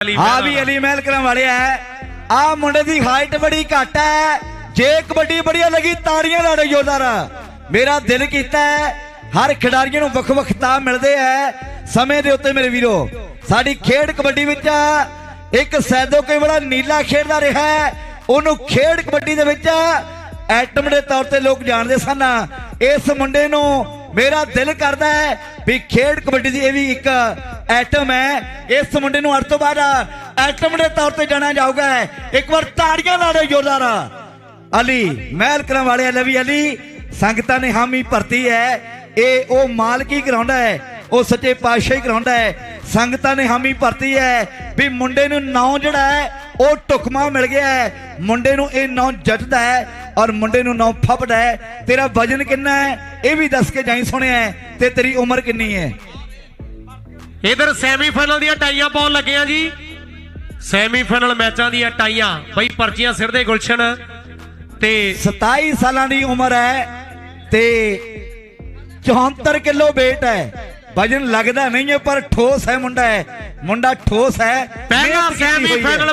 ਹਾਂ ਵੀ ਅਲੀ ਮਹਿਲ ਕਰਾਂ ਵਾਲੇ ਆ। ਮੁੰਡੇ ਦੀ ਹਾਈਟ ਬੜੀ ਘੱਟ ਐ ਜੇ ਕਬੱਡੀ ਬੜੀਆ ਲੱਗੀ, ਤਾੜੀਆਂ ਲਾ ਦਿਓ ਜ਼ੋਰਦਾਰ। ਮੇਰਾ ਦਿਲ ਕੀਤਾ ਹਰ ਖਿਡਾਰੀਆਂ ਨੂੰ ਵੱਖ ਵੱਖ ਤਾਂ ਮਿਲਦੇ ਐ ਸਮੇਂ ਦੇ ਉੱਤੇ ਮੇਰੇ ਵੀਰੋ, ਸਾਡੀ ਖੇਡ ਕਬੱਡੀ ਵਿੱਚ ਇੱਕ ਸੈਦੋ ਕਈ ਬੜਾ ਨੀਲਾ ਖੇਡਦਾ ਰਿਹਾ ਹੈ। ਉਹਨੂੰ ਖੇਡ ਕਬੱਡੀ ਦੇ ਵਿੱਚ ਐਟਮ ਦੇ ਤੌਰ ਤੇ ਲੋਕ ਜਾਣਦੇ ਸਨ। ਇਸ ਮੁੰਡੇ ਨੂੰ ਮੇਰਾ ਦਿਲ ਕਰਦਾ ਹੈ ਵੀ ਖੇਡ ਕਬੱਡੀ ਦੀ ਇਹ ਵੀ ਇੱਕ ਐਟਮ ਹੈ। ਇਸ ਮੁੰਡੇ ਨੂੰ ਅੱਜ ਤੋਂ ਬਾਅਦ ਐਟਮ ਦੇ ਤੌਰ ਤੇ ਜਾਣਿਆ ਜਾਊਗਾ। ਇੱਕ ਵਾਰ ਤਾੜੀਆਂ ਲਾ ਦਿਓ ਜ਼ੋਰਦਾਰ। ਅਲੀ, ਮਹਿਲ ਕਰਨ ਵਾਲੇ ਲਵੀ ਅਲੀ, ਸੰਗਤਾਂ ਨੇ ਹਾਮੀ ਭਰਤੀ ਹੈ। ਇਹ ਉਹ ਮਾਲਕੀ ਕਰਾਉਂਦਾ ਹੈ, ਉਹ ਸੱਚੇ ਪਾਤਸ਼ਾਹੀ ਕਰਾਉਂਦਾ ਹੈ। ਸੰਗਤਾਂ ਨੇ ਹਾਮੀ ਭਰਤੀ ਹੈ ਵੀ ਮੁੰਡੇ ਨੂੰ ਨਾਂ ਜਿਹੜਾ ਹੈ ਉਹ ਟੁਕਮਾ ਮਿਲ ਗਿਆ ਹੈ। ਮੁੰਡੇ ਨੂੰ ਇਹ ਨਾਂ ਜੱਜਦਾ ਹੈ ਔਰ ਮੁੰਡੇ ਨੂੰ ਨਾਂ ਫੱਬਦਾ ਹੈ। ਤੇਰਾ ਵਜਨ ਕਿੰਨਾ ਹੈ? ਇਹ ਵੀ ਦੱਸ ਕੇ ਜਾਈ ਸੁਣਿਆ ਤੇ ਤੇਰੀ ਉਮਰ ਕਿੰਨੀ ਹੈ? ਇਧਰ ਸੈਮੀਫਾਈਨਲ ਦੀਆਂ ਟਾਈਆਂ ਪਾਉਣ ਲੱਗੇ ਆ ਜੀ। ਸੈਮੀਫਾਈਨਲ ਮੈਚਾਂ ਦੀਆਂ ਟਾਈਆਂ। ਬਈ ਪਰਚੀਆਂ ਸਿਰ ਦੇ ਗੁਲਸ਼ਨ ਤੇ 27 ਸਾਲਾਂ ਦੀ ਉਮਰ ਹੈ ਤੇ 74 ਕਿਲੋ weight ਹੈ। ਵਜਨ ਲੱਗਦਾ ਨਹੀਂ ਹੈ ਪਰ ਠੋਸ ਹੈ ਮੁੰਡਾ ਹੈ। ਮੁੰਡਾ ਠੋਸ ਹੈ। ਪਹਿਲਾ। ਸੈਮੀਫਾਈਨਲ